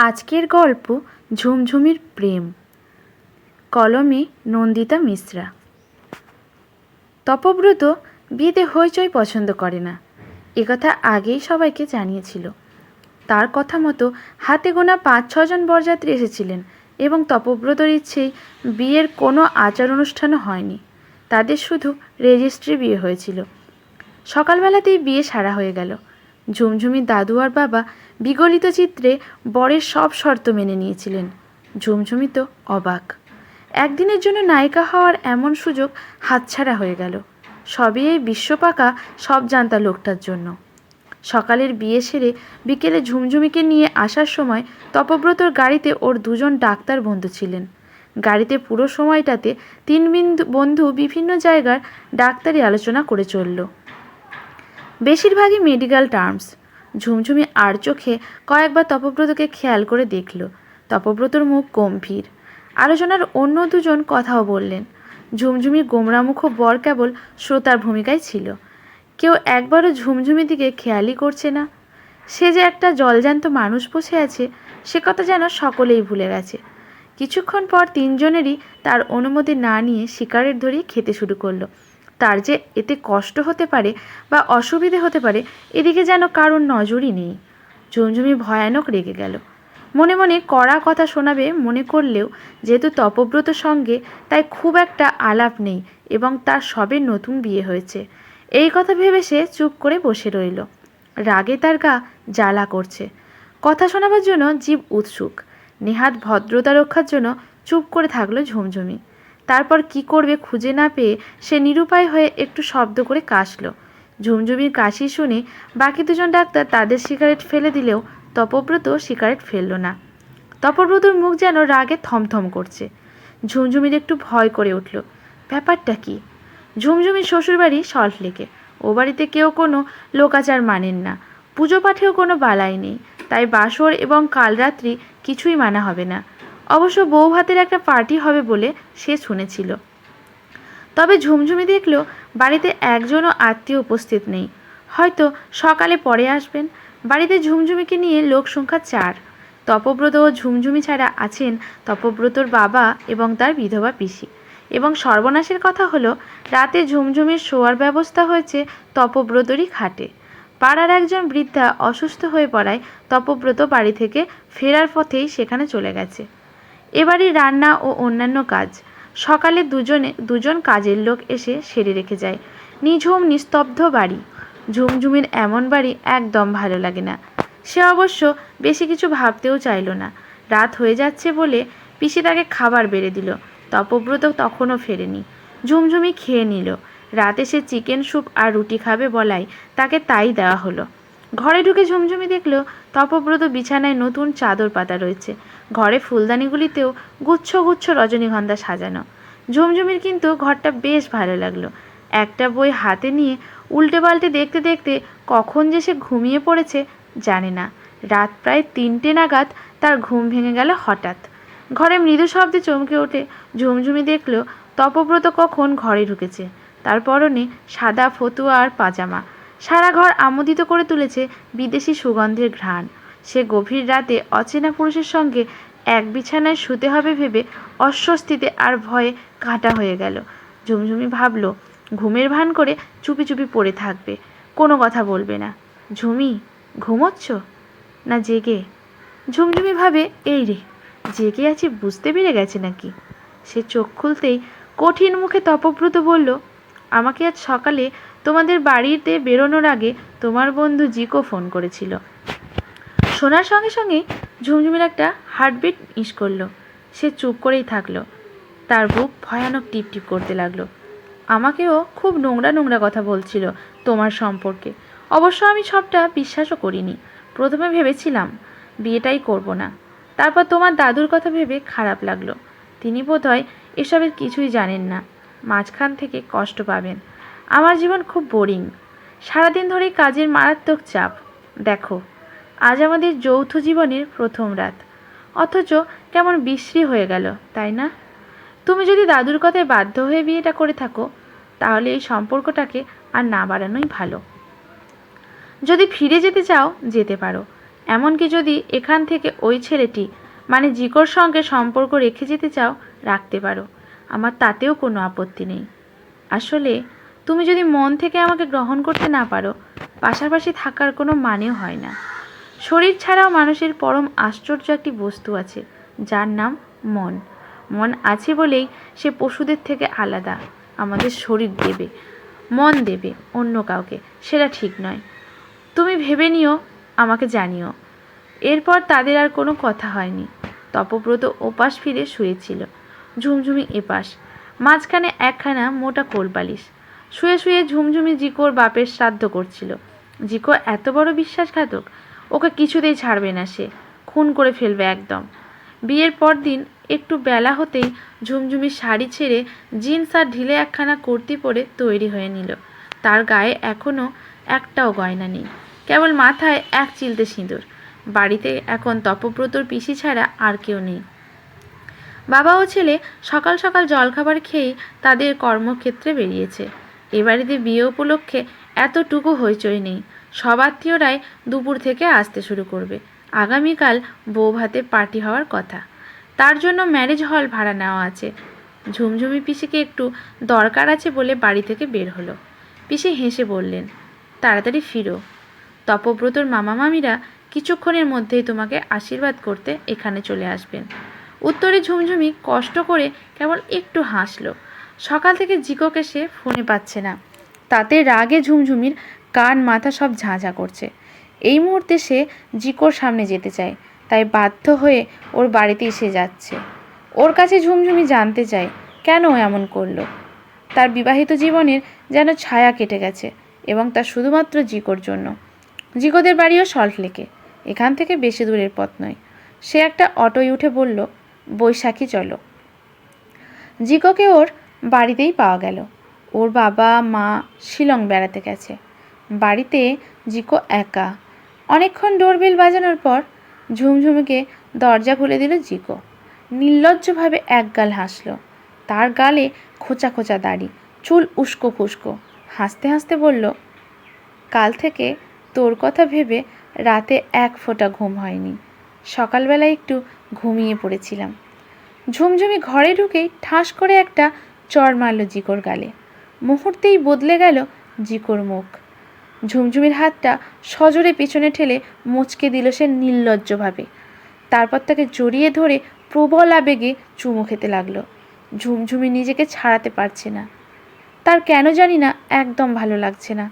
আজকের গল্প ঝুমঝুমির প্রেম। কলমে নন্দিতা মিশ্রা। তপব্রত বিয়েতে হইচই পছন্দ করে না। একথা আগেই সবাইকে জানিয়েছিল। তার কথা মতো হাতে গোনা পাঁচ ছজন বরযাত্রী এসেছিলেন এবং তপব্রতর ইচ্ছেই বিয়ের কোনো আচার অনুষ্ঠানও হয়নি। তাদের শুধু রেজিস্ট্রি বিয়ে হয়েছিল। সকালবেলাতেই বিয়ে সারা হয়ে গেল। ঝুমঝুমির দাদু আর বাবা বিগলিত চিত্রে বরের সব শর্ত মেনে নিয়েছিলেন। ঝুমঝুমি তো অবাক। একদিনের জন্য নায়িকা হওয়ার এমন সুযোগ হাতছাড়া হয়ে গেল। সবই এই বিশ্বপাকা সব জানতা লোকটার জন্য। সকালের বিয়ে সেরে বিকেলে ঝুমঝুমিকে নিয়ে আসার সময় তপব্রতর গাড়িতে ওর দুজন ডাক্তার বন্ধু ছিলেন। গাড়িতে পুরো সময়টাতে তিন বিন্দু বন্ধু বিভিন্ন জায়গার ডাক্তারি আলোচনা করে চলল। বেশিরভাগই মেডিকেল টার্মস। ঝুমঝুমি আর চোখে কয়েকবার তপব্রতকে খেয়াল করে দেখল। তপব্রতর মুখ গম্ভীর। আলোচনার অন্য দুজন কথাও বললেন। ঝুমঝুমির গোমরামুখ বর কেবল শ্রোতার ভূমিকায় ছিল। কেউ একবারও ঝুমঝুমি দিকে খেয়ালই করছে না। সে যে একটা জলজ্যান্ত মানুষ বসে আছে, সে কথা যেন সকলেই ভুলে গেছে। কিছুক্ষণ পর তিনজনেরই তার অনুমতি না নিয়ে শিকারের ধরিয়ে খেতে শুরু করল। তার যে এতে কষ্ট হতে পারে বা অসুবিধে হতে পারে, এদিকে যেন কারোর নজরই নেই। ঝুমঝুমি ভয়ানক রেগে গেল। মনে মনে কড়া কথা শোনাবে মনে করলেও যেহেতু তপব্রত সঙ্গে তাই খুব একটা আলাপ নেই এবং তার সবে নতুন বিয়ে হয়েছে। এই কথা ভেবে সে চুপ করে বসে রইল। রাগে তার গা জ্বালা করছে। কথা শোনাবার জন্য জীব উৎসুক। নেহাত ভদ্রতা রক্ষার জন্য চুপ করে থাকল ঝুমঝুমি। তারপর কি করবে খুঁজে না পেয়ে সে নিরুপায় হয়ে একটু শব্দ করে কাশলো। ঝুমঝুমির কাশি শুনে বাকি দুজন ডাক্তার তাদের সিগারেট ফেলে দিলেও তপব্রত সিগারেট ফেলল না। তপব্রতর মুখ যেন রাগে থমথম করছে। ঝুমঝুমির একটু ভয় করে উঠল, ব্যাপারটা কি? ঝুমঝুমির শ্বশুরবাড়ি সল্টলেকে ও বাড়িতে কেউ কোনো লোকাচার মানেন না। পুজো পাঠেও কোনো বালাই নেই। তাই বাসর এবং কাল রাত্রি কিছুই মানা হবে না। অবশ্য বউ ভাতের একটা পার্টি হবে বলে সে শুনেছিল। তবে ঝুমঝুমি দেখল বাড়িতে একজনও আত্মীয় উপস্থিত নেই। হয়তো সকালে পরে আসবেন। বাড়িতে ঝুমঝুমিকে নিয়ে লোক সংখ্যা চার। তপব্রত ও ঝুমঝুমি ছাড়া আছেন তপব্রতর বাবা এবং তার বিধবা পিসি। এবং সর্বনাশের কথা হলো, রাতে ঝুমঝুমির শোয়ার ব্যবস্থা হয়েছে তপব্রতরই খাটে। পাড়ার একজন বৃদ্ধা অসুস্থ হয়ে পড়ায় তপব্রত বাড়ি থেকে ফেরার পথেই সেখানে চলে গেছে। এবারই রান্না ও অন্যান্য কাজ। সকালে দুজনে দুজন কাজের লোক এসে সেরে রেখে যায়। নিঝুম, নিস্তব্ধ বাড়ি। ঝুমঝুমির এমন বাড়ি একদম ভালো লাগে না। সে অবশ্য বেশি কিছু ভাবতেও চাইল না। রাত হয়ে যাচ্ছে বলে পিসি তাকে খাবার বেড়ে দিল। তপব্রত তখনও ফেরেনি। ঝুমঝুমি খেয়ে নিল। রাতে সে চিকেন স্যুপ আর রুটি খাবে বলাই তাকে তাই দেওয়া হলো। ঘরে ঢুকে ঝুমঝুমি দেখল তপব্রত বিছানায় নতুন চাদর পাতা রয়েছে। ঘরে ফুলদানিগুলিতেও গুচ্ছ গুচ্ছ রজনীগন্ধা সাজানো। ঝুমঝুমির কিন্তু ঘরটা বেশ ভালো লাগল। একটা বই হাতে নিয়ে উল্টে পাল্টে দেখতে দেখতে কখন যে সে ঘুমিয়ে পড়েছে, জানে না। রাত প্রায় তিনটে নাগাদ তার ঘুম ভেঙে গেল হঠাৎ। ঘরে মৃদু শব্দে চমকে ওঠে ঝুমঝুমি দেখল তপব্রত কখন ঘরে ঢুকেছে। তার পরনে সাদা ফতুয়া আর পাজামা। সারা ঘর আমোদিত করে তুলেছে বিদেশি সুগন্ধের ঘ্রাণ। সে গভীর রাতে অচেনা পুরুষের সঙ্গে এক বিছানায় শুতে হবে ভেবে অস্বস্তিতে আর ভয়ে কাঁটা হয়ে গেল। ঝুমঝুমি ভাবল, ঘুমের ভান করে চুপি চুপি পড়ে থাকবে, কোনো কথা বলবে না। ঝুমি, ঘুমোচ্ছ? না জেগে? ঝুমঝুমি ভাবে, এই রে, জেগে আছি বুঝতে পেরে গেছে নাকি? সে চোখ খুলতেই কঠিন মুখে তপব্রত বলল আমাকে আজ সকালে তোমাদের বাড়িতে বেরোনোর আগে তোমার বন্ধু জিকো ফোন করেছিল। শোনার সঙ্গে সঙ্গে ঝুমঝুমের একটা হার্টবিট মিস করল। সে চুপ করেই থাকল। তার বুক ভয়ানক টিপ টিপ করতে লাগল। আমাকেও খুব নোংরা নোংরা কথা বলছিল তোমার সম্পর্কে। অবশ্য আমি সবটা বিশ্বাসও করিনি। প্রথমে ভেবেছিলাম, বিয়েটাই করব না। তারপর তোমার দাদুর কথা ভেবে খারাপ লাগল। তিনি বোধহয় এসবের কিছুই জানেন না। মাঝখান থেকে কষ্ট পাবেন। আমার জীবন খুব বোরিং সারাদিন ধরেই কাজের মারাত্মক চাপ। দেখো, আজ আমাদের যৌথ জীবনের প্রথম রাত। অথচ কেমন বিশ্রী হয়ে গেল, তাই না? তুমি যদি দাদুর কথায় বাধ্য হয়ে বিয়েটা করে থাকো, তাহলে এই সম্পর্কটাকে আর না বাড়ানোই ভালো। যদি ফিরে যেতে চাও, যেতে পারো। এমনকি যদি এখান থেকে ওই ছেলেটি মানে জিকোর সঙ্গে সম্পর্ক রেখে যেতে চাও, রাখতে পারো। আমার তাতেও কোনো আপত্তি নেই। আসলে, তুমি যদি মন থেকে আমাকে গ্রহণ করতে না পারো, পাশাপাশি থাকার কোনো মানেও হয় না। শরীর ছাড়াও মানুষের পরম আশ্চর্য একটি বস্তু আছে, যার নাম মন। মন আছে বলেই সে পশুদের থেকে আলাদা, আমাদের শরীর দেবে, মন দেবে অন্য কাউকে, সেটা ঠিক নয়। তুমি ভেবে নিও, আমাকে জানিও। এরপর তাদের আর কোনো কথা হয়নি। তপব্রত ওপাশ ফিরে শুয়েছিল। ঝুমঝুমি এপাশ। মাঝখানে একখানা মোটা কোলবালিশ শুয়ে শুয়ে ঝুমঝুমি জিকোর বাপের শ্রাদ্ধ করছিল। জিকো এত বড় বিশ্বাসঘাতক, ওকে কিছুতেই ছাড়বে না সে। খুন করে ফেলবে একদম। বিয়ের পর দিন একটু বেলা হতেই ঝুমঝুমি শাড়ি ছেড়ে জিন্স আর ঢিলে একখানা কুর্তি পরে তৈরি হয়ে নিল। তার গায়ে এখনও একটাও গয়না নেই। কেবল মাথায় এক চিলতে সিঁদুর। বাড়িতে এখন তপব্রতর পিসি ছাড়া আর কেউ নেই। বাবা ও ছেলে সকাল সকাল জলখাবার খেয়েই তাদের কর্মক্ষেত্রে বেরিয়েছে। এ বাড়িতে বিয়ে উপলক্ষে এতটুকু হইচই নেই। সব আত্মীয়রাই দুপুর থেকে আসতে শুরু করবে। আগামীকাল বউ ভাতে পার্টি হওয়ার কথা। তার জন্য ম্যারেজ হল ভাড়া নেওয়া আছে। ঝুমঝুমি পিসিকে একটু দরকার আছে বলে বাড়ি থেকে বের হলো। পিসি হেসে বললেন, তাড়াতাড়ি ফিরো। তপব্রতর মামা মামিরা কিছুক্ষণের মধ্যেই তোমাকে আশীর্বাদ করতে এখানে চলে আসবেন। উত্তরে ঝুমঝুমি কষ্ট করে কেবল একটু হাসল। সকাল থেকে জিকোকে সে ফোনে পাচ্ছে না। তাতে রাগে ঝুমঝুমির কান মাথা সব ঝাঁঝা করছে। এই মুহূর্তে সে জিকোর সামনে যেতে চায়, তাই বাধ্য হয়ে ওর বাড়িতে এসে যাচ্ছে। ওর কাছে ঝুমঝুমি জানতে চায়, কেন এমন করল? তার বিবাহিত জীবনের যেন ছায়া কেটে গেছে এবং তা শুধুমাত্র জিকোর জন্য। জিকোদের বাড়িও সল্টলেকে, এখান থেকে বেশি দূরের পথ নয়। সে একটা অটোয় উঠে বলল বৈশাখী চলো। জিকোকে ওর বাড়িতেই পাওয়া গেল। ওর বাবা, মা শিলং বেড়াতে গেছে। বাড়িতে জিকো একা। অনেকক্ষণ ডোরবেল বাজানোর পর ঝুমঝুমকে দরজা খুলে দিল জিকো নির্লজ্জভাবে এক গাল হাসলো। তার গালে খোঁচা খোঁচা দাড়ি, চুল উস্কো খুস্কো। হাসতে হাসতে বলল, কাল থেকে তোর কথা ভেবে রাতে এক ফোঁটা ঘুম হয়নি। সকালবেলা একটু ঘুমিয়ে পড়েছিলাম। ঝুমঝুমি ঘরে ঢুকেই ঠাস করে একটা চর মারল জিকোর গালে। মুহূর্তেই বদলে গেল জিকোর মুখ। ঝুমঝুমির হাতটা সজোরে পিছনে ঠেলে মুচকে দিল সে নির্লজ্জভাবে। তারপর তাকে জড়িয়ে ধরে প্রবল আবেগে চুমু খেতে লাগল। ঝুমঝুমি নিজেকে ছাড়াতে পারছে না। তার কেন জানি না একদম ভালো লাগছে না।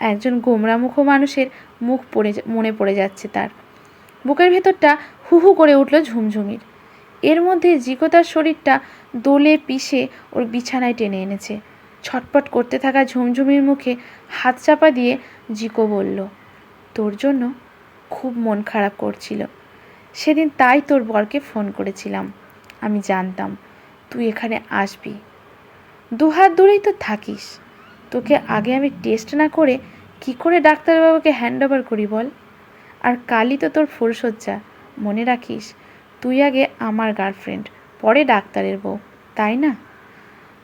একজন গোমরামুখ মানুষের মুখ পড়ে মনে পড়ে যাচ্ছে তার। বুকের ভেতরটা হু হু করে উঠল ঝুমঝুমির। এর মধ্যে জিকো তার শরীরটা দোলে পিষে ওর বিছানায় টেনে এনেছে। ছটপট করতে থাকা ঝুমঝুমির মুখে হাত চাপা দিয়ে জিকো বলল, তোর জন্য খুব মন খারাপ করছিল। সেদিন তাই তোর বরকে ফোন করেছিলাম। আমি জানতাম তুই এখানে আসবি। দুহাত দূরেই তো থাকিস। তোকে আগে আমি টেস্ট না করে কি করে ডাক্তারবাবুকে হ্যান্ড ওভার করি বল? আর কালই তো তোর ফুলসজ্জা মনে রাখিস, তুই আগে আমার গার্লফ্রেন্ড, পরে ডাক্তারের বউ, তাই না?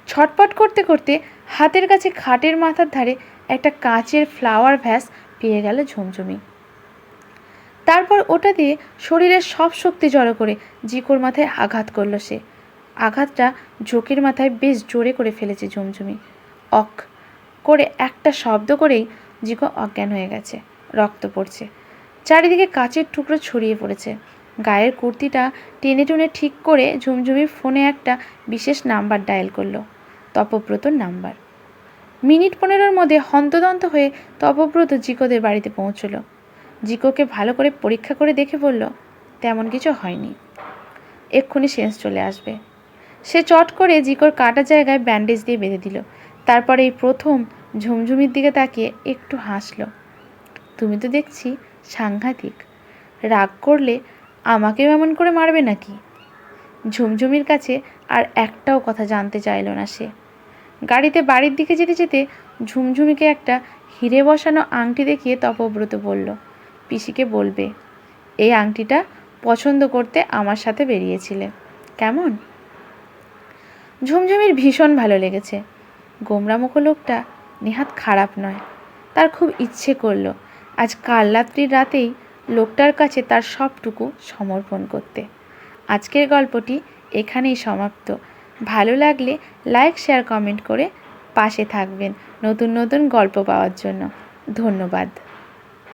ছটপট করতে করতে হাতের কাছে খাটের মাথার ধারে একটা কাঁচের ফ্লাওয়ার ভ্যাস পেয়ে গেল ঝুমঝুমি। তারপর ওটা দিয়ে শরীরের সব শক্তি জড়ো করে জিকোর মাথায় আঘাত করল সে। আঘাতটা ঝোঁকের মাথায় বেশ জোরে করে ফেলেছে ঝুমঝুমি। অক, করে একটা শব্দ করেই জিকো অজ্ঞান হয়ে গেছে, রক্ত পড়ছে। চারিদিকে কাচের টুকরো ছড়িয়ে পড়েছে। গায়ের কুর্তিটা টেনে টুনে ঠিক করে ঝুমঝুমি ফোনে একটা বিশেষ নাম্বার ডায়াল করল, তপব্রতর নাম্বার। মিনিট পনেরোর মধ্যে হন্তদন্ত হয়ে তপব্রত জিকোদের বাড়িতে পৌঁছলো। জিকোকে ভালো করে পরীক্ষা করে দেখে বলল, তেমন কিছু হয়নি। এক্ষুনি সেন্স চলে আসবে। সে চট করে জিকোর কাটা জায়গায় ব্যান্ডেজ দিয়ে বেঁধে দিল। তারপরে এই প্রথম ঝুমঝুমির দিকে তাকিয়ে একটু হাসলো। তুমি তো দেখছি সাংঘাতিক। রাগ করলে আমাকেও এমন করে মারবে নাকি? ঝুমঝুমির কাছে আর একটাও কথা জানতে চাইলো না সে। গাড়িতে বাড়ির দিকে যেতে যেতে ঝুমঝুমিকে একটা হিরে বসানো আংটি দেখিয়ে তপব্রত বলল, পিসিকে বলবে, এই আংটিটা পছন্দ করতে আমার সাথে বেরিয়েছিলে। কেমন? ঝুমঝুমির ভীষণ ভালো লেগেছে। গোমরামুখ লোকটা নেহাত খারাপ নয়। তার খুব ইচ্ছে করল আজ কাল রাত্রির রাতেই লোকটার কাছে তার সবটুকু সমর্পণ করতে। আজকের গল্পটি এখানেই সমাপ্ত। ভালো লাগলে লাইক, শেয়ার, কমেন্ট করে পাশে থাকবেন নতুন নতুন গল্প পাওয়ার জন্য। ধন্যবাদ।